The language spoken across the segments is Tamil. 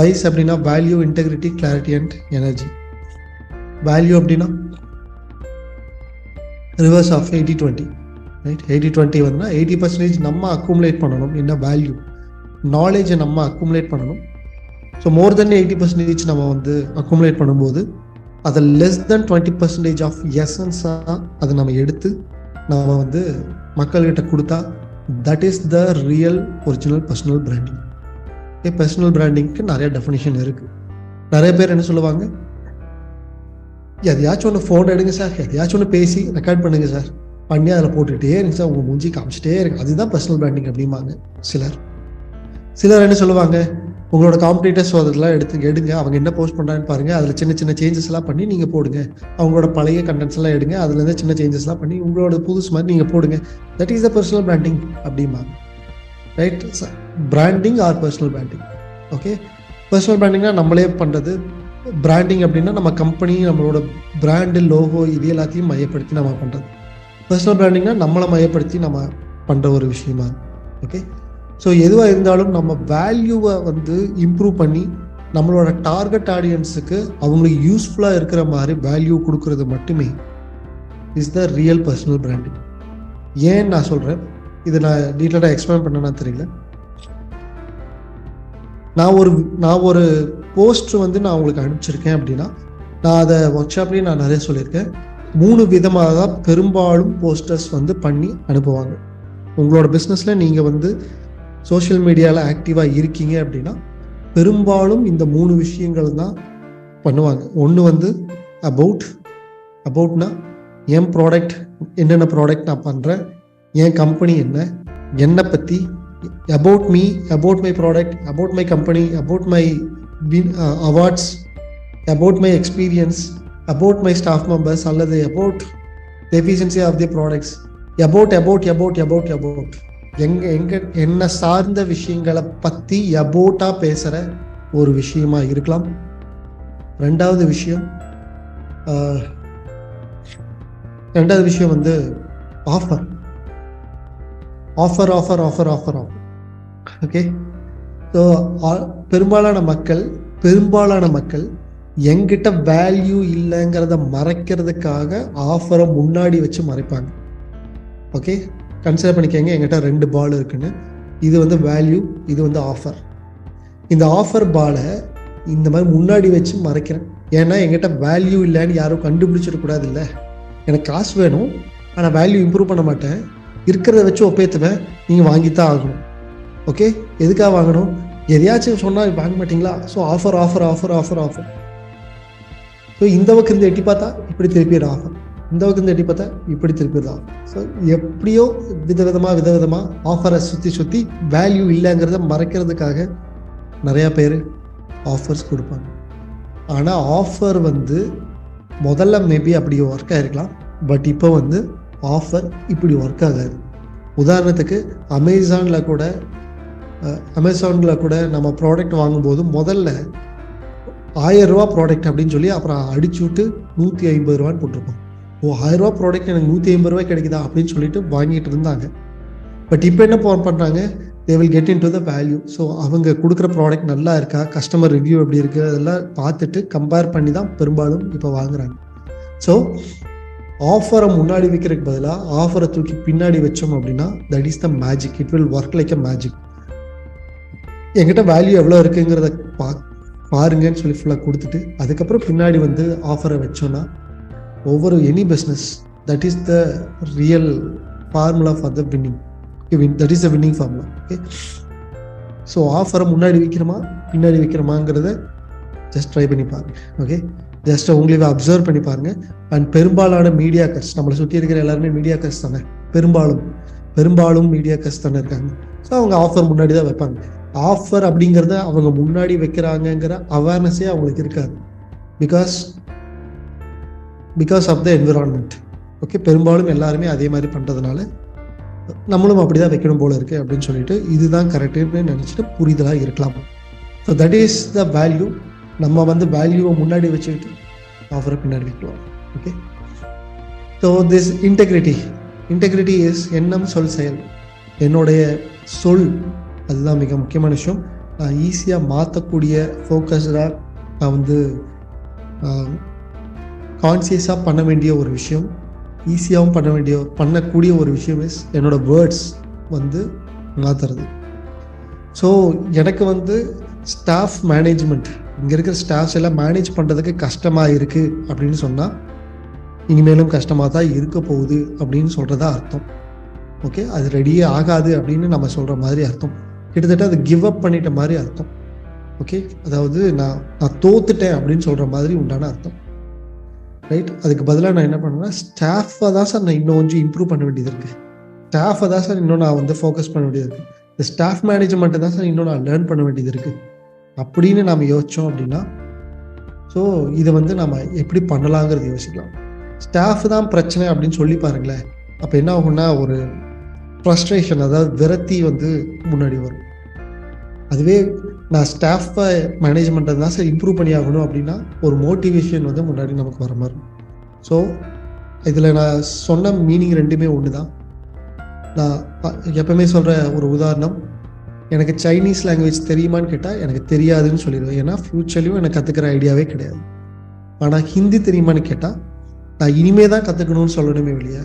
வைஸ் அப்படின்னா value integrity clarity and energy value அப்படின்னா reverse of eighty twenty right eighty twenty வந்துன்னா எயிட்டி பர்சன்டேஜ் நம்ம அக்குமுலேட் பண்ணணும். என்ன வேல்யூ நாலேஜை நம்ம அக்குமுலேட் பண்ணணும். So more then eighty percentage நம்ம வந்து அக்குமுலேட் பண்ணும்போது அதை less then twenty percentage of எசன்ஸாக அதை நம்ம எடுத்து நம்ம வந்து மக்கள்கிட்ட கொடுத்தா that is the real original personal branding personal பிராண்டிங்க்கு நிறைய டெஃபினேஷன் இருக்குது நிறைய பேர் என்ன சொல்லுவாங்க? எதையாச்சும் ஒன்று ஃபோன் எடுங்க சார். எதையாச்சும் ஒன்று பேசி ரெக்கார்ட் பண்ணுங்க சார். பண்ணி அதில் போட்டுகிட்டே இருங்க சார். உங்கள் மூஞ்சி காமிச்சிட்டே இருக்கு. அதுதான் பர்சனல் பிராண்டிங் அப்படிம்பாங்க சிலர். சிலர் என்ன சொல்லுவாங்க? உங்களோட காம்படிட்டர்ஸ் அதெல்லாம் எடுத்து எடுங்க. அவங்க என்ன போஸ்ட் பண்ணுறான்னு பாருங்க. அதில் சின்ன சின்ன சேஞ்சஸ் எல்லாம் பண்ணி நீங்கள் போடுங்க. அவங்களோட பழைய கண்டென்ட்ஸ் எல்லாம் எடுங்க. அதுலேருந்து சின்ன சேஞ்சஸ் எல்லாம் பண்ணி உங்களோட புதுசு மாதிரி நீங்கள் போடுங்க. That is the personal branding அப்படிம்பாங்க. Right branding or personal branding okay personal பிராண்டிங்னா நம்மளே பண்ணுறது பிராண்டிங் அப்படின்னா நம்ம கம்பெனி நம்மளோட பிராண்டு லோகோ இது எல்லாத்தையும் மையப்படுத்தி நம்ம பண்ணுறது பர்சனல் பிராண்டிங்னா நம்மளை மையப்படுத்தி நம்ம பண்ணுற ஒரு விஷயமா. ஓகே ஸோ எதுவாக இருந்தாலும் நம்ம வேல்யூவை வந்து இம்ப்ரூவ் பண்ணி நம்மளோட டார்கெட் ஆடியன்ஸுக்கு அவங்களுக்கு யூஸ்ஃபுல்லாக இருக்கிற மாதிரி வேல்யூ கொடுக்கறது மட்டுமே is the real personal branding ஏன் நான் சொல்கிறேன் இது நான் டீட்டெயிலாக எக்ஸ்பிளைன் பண்ணனா தெரியல. நான் ஒரு நான் ஒரு போஸ்ட் வந்து நான் உங்களுக்கு அனுப்பிச்சிருக்கேன் அப்படின்னா நான் அதை ஒர்க் ஷாப்லேயும் நான் நிறைய சொல்லியிருக்கேன். மூணு விதமாக தான் பெரும்பாலும் போஸ்டர்ஸ் வந்து பண்ணி அனுப்புவாங்க. உங்களோட பிஸ்னஸில் நீங்கள் வந்து சோஷியல் மீடியாவில் ஆக்டிவாக இருக்கீங்க அப்படின்னா பெரும்பாலும் இந்த மூணு விஷயங்கள் தான் பண்ணுவாங்க. ஒன்று வந்து அபவுட் அபவுட்னா என் ப்ராடக்ட் என்னென்ன ப்ராடக்ட் நான் பண்ணுறேன் என் கம்பெனி என்ன? என்னை பற்றி about me about my product about my company about my awards about my experience about my staff members அல்லது about efficiency of the products about about about about about எங்க எங்க என்ன சார்ந்த விஷயங்களை பற்றி அபவுட்டா பேசுகிற ஒரு விஷயமா இருக்கலாம். ரெண்டாவது விஷயம் ரெண்டாவது விஷயம் வந்து offer offer offer offer offer offer okay so பெரும்பாலான மக்கள் பெரும்பாலான மக்கள் எங்கிட்ட வேல்யூ இல்லைங்கிறத மறைக்கிறதுக்காக ஆஃபரை முன்னாடி வச்சு மறைப்பாங்க. ஓகே கன்சிடர் பண்ணிக்கங்க எங்கிட்ட ரெண்டு பால் இருக்குன்னு. இது வந்து வேல்யூ இது வந்து ஆஃபர் இந்த ஆஃபர் பாலை இந்த மாதிரி முன்னாடி வச்சு மறைக்கிறேன். ஏன்னா எங்கிட்ட வேல்யூ இல்லைன்னு யாரும் கண்டுபிடிச்சிடக்கூடாது இல்லை எனக்கு காசு வேணும் ஆனால் வேல்யூ இம்ப்ரூவ் பண்ண மாட்டேன். இருக்கிறத வச்சு ஒப்பேத்துவேன் நீங்கள் வாங்கித்தான் ஆகணும். ஓகே எதுக்காக வாங்கணும்? எதையாச்சும் சொன்னால் வாங்க மாட்டீங்களா? So offer offer offer offer offer so இந்த பக்கம் இருந்து எட்டி பார்த்தா இப்படி திருப்பிடு ஆஃபர் இந்த பக்கம் இருந்து எட்டி பார்த்தா இப்படி திருப்பிடு ஆஃபர் ஸோ எப்படியோ விதவிதமாக விதவிதமாக ஆஃபரை சுற்றி சுற்றி வேல்யூ இல்லைங்கிறத மறைக்கிறதுக்காக நிறையா பேர் ஆஃபர்ஸ் கொடுப்பாங்க. ஆனால் ஆஃபர் வந்து முதல்ல மேபி அப்படி ஒர்க் ஆகிருக்கலாம் பட் இப்போ வந்து ஆஃபர் இப்படி ஒர்க் ஆகாது. உதாரணத்துக்கு அமேசானில் கூட அமேசானில் கூட நம்ம ப்ராடக்ட் வாங்கும்போது முதல்ல ஆயிரம் ப்ராடக்ட் அப்படின்னு சொல்லி அப்புறம் அடிச்சு விட்டு நூற்றி ஐம்பது ரூபான்னு போட்டிருப்போம். ஓ ஆயிரம் ப்ராடக்ட் எனக்கு நூற்றி ஐம்பது ரூபாய் கிடைக்குதா அப்படின்னு சொல்லிட்டு வாங்கிட்டு இருந்தாங்க. பட் இப்போ என்ன பண்ணுறாங்க they will get into the value so அவங்க கொடுக்குற ப்ராடக்ட் நல்லா இருக்கா? கஸ்டமர் ரிவ்யூ எப்படி இருக்குது அதெல்லாம் பார்த்துட்டு கம்பேர் பண்ணி தான் பெரும்பாலும் இப்போ வாங்குறாங்க. ஸோ ஆஃபரை முன்னாடி வைக்கிறதுக்கு பதிலாக ஆஃபரை தூக்கி பின்னாடி வச்சோம் அப்படின்னா that is the magic it will work like a magic எங்கிட்ட வேல்யூ எவ்வளோ இருக்குங்கிறத பா பாருங்கன்னு சொல்லி ஃபுல்லாக கொடுத்துட்டு அதுக்கப்புறம் பின்னாடி வந்து ஆஃபரை வச்சோன்னா ஒவ்வொரு any business that is the real formula for the winning that is the winning formula okay so ஆஃபரை முன்னாடி வைக்கிறோமா பின்னாடி வைக்கிறோமாங்கிறத ஜஸ்ட் ட்ரை பண்ணி பாருங்க ஓகே ஜஸ்ட் உங்களை அப்சர்வ் பண்ணி பாருங்க. அண்ட் பெரும்பாலான மீடியாக்கர்ஸ் நம்மளை சுற்றி இருக்கிற எல்லாருமே மீடியாக்கர்ஸ் தானே? பெரும்பாலும் பெரும்பாலும் மீடியாக்கர்ஸ் தானே இருக்காங்க. ஸோ அவங்க ஆஃபர் முன்னாடி தான் வைப்பாங்க. ஆஃபர் அப்படிங்கிறத அவங்க முன்னாடி வைக்கிறாங்கங்கிற அவேர்னஸே அவங்களுக்கு இருக்காது. Because because of the environment okay பெரும்பாலும் எல்லாருமே அதே மாதிரி பண்ணுறதுனால நம்மளும் அப்படி தான் வைக்கணும் போல இருக்குது அப்படின்னு சொல்லிட்டு இதுதான் கரெக்டுன்னு நினச்சிட்டு புரிதலாக இருக்கலாம். So that is the value நம்ம வந்து வேல்யூவை முன்னாடி வச்சுக்கிட்டு ஆஃபரை பின்னாடி வைக்கலாம் okay so this integrity integrity is எண்ணம் சொல் செயல். என்னுடைய சொல் அதுதான் மிக முக்கியமான விஷயம். நான் ஈஸியாக மாற்றக்கூடிய ஃபோக்கஸ்டாக நான் வந்து கான்சியஸாக பண்ண வேண்டிய ஒரு விஷயம் ஈஸியாகவும் பண்ண வேண்டிய பண்ணக்கூடிய ஒரு விஷயம் இஸ் என்னோட வேர்ட்ஸ் வந்து மாற்றுறது ஸோ எனக்கு வந்து ஸ்டாஃப் மேனேஜ்மெண்ட் இங்கே இருக்கிற ஸ்டாஃப்ஸ் எல்லாம் மேனேஜ் பண்ணுறதுக்கு கஷ்டமாக இருக்குது அப்படின்னு சொன்னால் இனிமேலும் கஷ்டமாக தான் இருக்க போகுது அப்படின்னு சொல்கிறதா அர்த்தம். ஓகே அது ரெடியே ஆகாது அப்படின்னு நம்ம சொல்கிற மாதிரி அர்த்தம். கிட்டத்தட்ட அது கிவ் அப் பண்ணிட்ட மாதிரி அர்த்தம். ஓகே அதாவது நான் நான் தோத்துட்டேன் அப்படின்னு சொல்கிற மாதிரி உண்டான அர்த்தம். ரைட் அதுக்கு பதிலாக நான் என்ன பண்ணுவேன்னா ஸ்டாஃபை தான் சார் நான் இன்னும் கொஞ்சம் இம்ப்ரூவ் பண்ண வேண்டியது இருக்குது ஸ்டாஃபை தான் சார் இன்னும் நான் வந்து ஃபோக்கஸ் பண்ண வேண்டியது இருக்குது இந்த ஸ்டாஃப் மேனேஜ்மெண்ட்டை தான் சார் இன்னும் நான் லேர்ன் பண்ண வேண்டியது இருக்குது அப்படின்னு நாம் யோசித்தோம் அப்படின்னா ஸோ இதை வந்து நம்ம எப்படி பண்ணலாங்கிறது யோசிக்கலாம். ஸ்டாஃப் தான் பிரச்சனை அப்படின்னு சொல்லி பாருங்களேன். அப்போ என்ன ஆகும்னா ஒரு ஃப்ரஸ்ட்ரேஷன் அதாவது விரத்தி வந்து முன்னாடி வரும். அதுவே நான் ஸ்டாஃபை மேனேஜ்மெண்ட்டை தான் சார் இம்ப்ரூவ் பண்ணி ஆகணும் அப்படின்னா ஒரு மோட்டிவேஷன் வந்து முன்னாடி நமக்கு வர மாதிரி ஸோ இதில் நான் சொன்ன மீனிங் ரெண்டுமே ஒன்று தான் நான் எப்பவுமே சொல்கிற ஒரு உதாரணம் எனக்கு சைனீஸ் லாங்குவேஜ் தெரியுமான்னு கேட்டால் எனக்கு தெரியாதுன்னு சொல்லிடுவேன். ஏன்னா ஃப்யூச்சர்லையும் எனக்கு கற்றுக்கிற ஐடியாவே கிடையாது. ஆனால் ஹிந்தி தெரியுமான்னு கேட்டால் நான் இனிமே தான் கற்றுக்கணும்னு சொல்லணுமே வெளியே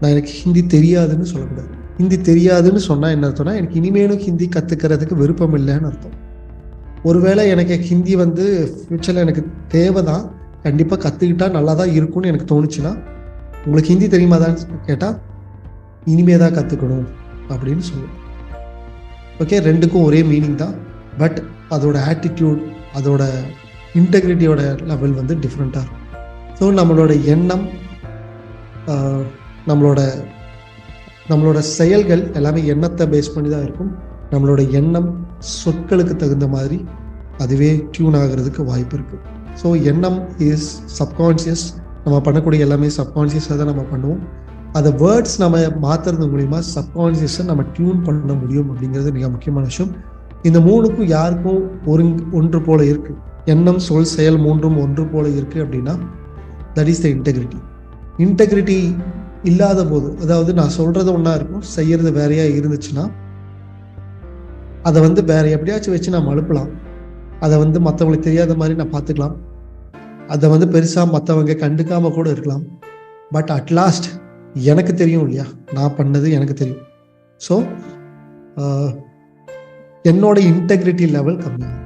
நான் எனக்கு ஹிந்தி தெரியாதுன்னு சொல்லக்கூடாது. ஹிந்தி தெரியாதுன்னு சொன்னால் என்ன அர்த்தம்னா எனக்கு இனிமேலும் ஹிந்தி கற்றுக்கிறதுக்கு விருப்பம் இல்லைன்னு அர்த்தம். ஒருவேளை எனக்கு ஹிந்தி வந்து ஃப்யூச்சரில் எனக்கு தேவை தான் கண்டிப்பாக கற்றுக்கிட்டா நல்லா தான் இருக்கும்னு எனக்கு தோணுச்சுன்னா உங்களுக்கு ஹிந்தி தெரியுமா தான் கேட்டால் இனிமே தான் கற்றுக்கணும் அப்படின்னு சொல்லுவேன். ஓகே ரெண்டுக்கும் ஒரே மீனிங் தான். பட் அதோட ஆட்டிடியூட் அதோட இன்டெகிரிட்டியோட லெவல் வந்து டிஃப்ரெண்ட்டாக இருக்கும். ஸோ நம்மளோட எண்ணம் நம்மளோட நம்மளோட செயல்கள் எல்லாமே எண்ணத்தை பேஸ் பண்ணி தான் இருக்கும். நம்மளோட எண்ணம் சொற்களுக்கு தகுந்த மாதிரி அதுவே டியூன் ஆகிறதுக்கு வாய்ப்பு இருக்குது ஸோ எண்ணம் இஸ் சப்கான்ஷியஸ் நம்ம பண்ணக்கூடிய எல்லாமே சப்கான்சியஸாக தான் நம்ம பண்ணுவோம். அதை வேர்ட்ஸ் நம்ம மாற்றுறது மூலிமா சப்கான்சியஸை நம்ம டியூன் பண்ண முடியும் அப்படிங்கிறது மிக முக்கியமான விஷயம். இந்த மூணுக்கும் யாருக்கும் ஒரு ஒன்று போல இருக்குது எண்ணம் சொல் செயல் மூன்றும் ஒன்று போல இருக்குது அப்படின்னா that is the integrity integrity இல்லாத போது அதாவது நான் சொல்கிறது ஒன்றா இருக்கும் செய்கிறது வேறையாக இருந்துச்சுன்னா அதை வந்து வேற எப்படியாச்சும் வச்சு நான் அனுப்பலாம் அதை வந்து மற்றவங்களுக்கு தெரியாத மாதிரி நான் பார்த்துக்கலாம். அதை வந்து பெருசாக மற்றவங்க கண்டுக்காமல் கூட இருக்கலாம். பட் அட்லாஸ்ட் எனக்கு தெரியும் இல்லையா? நான் பண்ணது எனக்கு தெரியும். ஸோ என்னோட இன்டெகிரிட்டி லெவல் கம்மியாகும்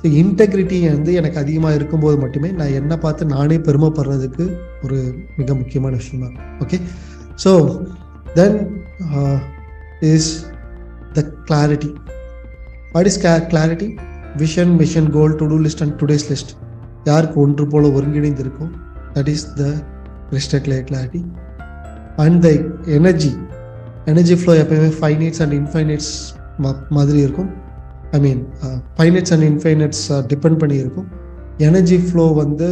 ஸோ இன்டெகிரிட்டி வந்து எனக்கு அதிகமாக இருக்கும்போது மட்டுமே நான் என்னை பார்த்து நானே பெருமைப்படுறதுக்கு ஒரு மிக முக்கியமான விஷயமா இருக்கும். Okay so then is the clarity what is clarity vision mission goal to do list and today's list யாருக்கு ஒன்று போல ஒருங்கிணைந்து இருக்கும் that is the crystal clarity and the energy energy flow எப்பயுமே ஃபைனைட்ஸ் அண்ட் இன்ஃபைனைட்ஸ் மாதிரி இருக்கும். ஐ மீன் ஃபைனைட்ஸ் அண்ட் இன்ஃபைனைட்ஸ் டிபெண்ட் பண்ணி இருக்கும். எனர்ஜி ஃப்ளோ வந்து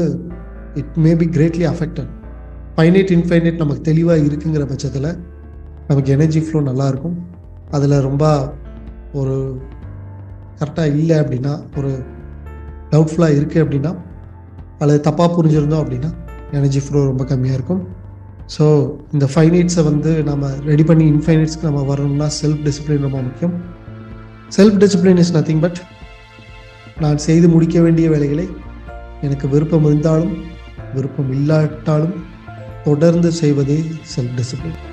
it may be greatly affected finite infinite நமக்கு தெளிவாக இருக்குங்கிற பட்சத்தில் நமக்கு எனர்ஜி ஃப்ளோ நல்லாயிருக்கும் அதில் ரொம்ப ஒரு கரெக்டாக இல்லை அப்படின்னா ஒரு டவுட்ஃபுல்லாக இருக்குது அப்படின்னா அல்லது தப்பாக புரிஞ்சிருந்தோம் அப்படின்னா எனர்ஜி ஃப்ளோ ரொம்ப கம்மியாக இருக்கும். ஸோ இந்த ஃபைனைட்ஸை வந்து நம்ம ரெடி பண்ணி இன்ஃபைனைட்ஸ்க்கு நம்ம வரணும்னா செல்ஃப் டிசிப்ளின் ரொம்ப முக்கியம். Self discipline is nothing but நான் செய்து முடிக்க வேண்டிய வேலைகளை எனக்கு விருப்பம் இருந்தாலும் விருப்பம் இல்லாட்டாலும் தொடர்ந்து செய்வதே செல்ஃப் டிசிப்ளின்